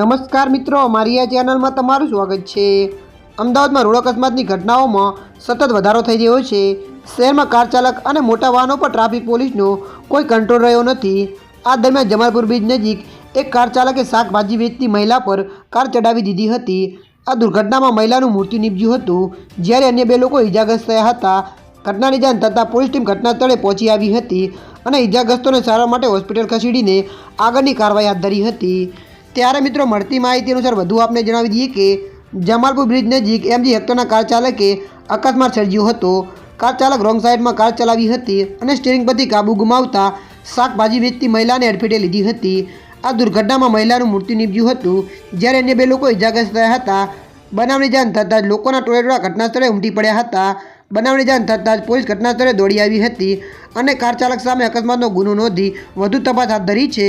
નમસ્કાર મિત્રો, મારી આ ચેનલમાં તમારું સ્વાગત છે. અમદાવાદમાં રોડ અકસ્માતની ઘટનાઓમાં સતત વધારો થઈ રહ્યો છે. શહેરમાં કાર ચાલક અને મોટા વાહનો પર ટ્રાફિક પોલીસનો કોઈ કંટ્રોલ રહ્યો નથી. આ દરમિયાન જમાલપુર બ્રિજ નજીક એક કાર ચાલકે શાકભાજી વેચતી મહિલા પર કાર ચડાવી દીધી હતી. આ દુર્ઘટનામાં મહિલાનું મૃત્યુ નીપજ્યું હતું. જ્યારે અન્ય બે લોકો ઇજાગ્રસ્ત થયા હતા. ઘટનાની જાણ થતાં પોલીસ ટીમ ઘટના સ્થળે પહોંચી આવી હતી અને ઇજાગ્રસ્તોને સારવાર માટે હોસ્પિટલ ખસેડીને આગળની કાર્યવાહી હાથ ધરી હતી. ત્યારે મિત્રો મળતી માહિતી અનુસાર વધુ આપને જણાવી દઈએ કે જમાલપુર બ્રિજ નજીક એમજી હેક્ટરના કાર ચાલકે અકસ્માત સર્જ્યો હતો. કાર ચાલક રોંગ સાઈડમાં કાર ચલાવી હતી અને સ્ટીરિંગ પરથી કાબુ ગુમાવતા શાકભાજી વેચતી મહિલાને અડફેટે લીધી હતી. આ દુર્ઘટનામાં મહિલાનું મૃત્યુ નીપજ્યું હતું. જ્યારે અન્ય બે લોકો ઇજાગ્રસ્ત થયા હતા. બનાવની જાણ થતાં જ લોકોના ટોળેટોળા ઘટનાસ્થળે ઉમટી પડ્યા હતા. બનાવની જાણ થતાં જ પોલીસ ઘટનાસ્થળે દોડી આવી હતી અને કાર ચાલક સામે અકસ્માતનો ગુનો નોંધી વધુ તપાસ હાથ ધરી છે.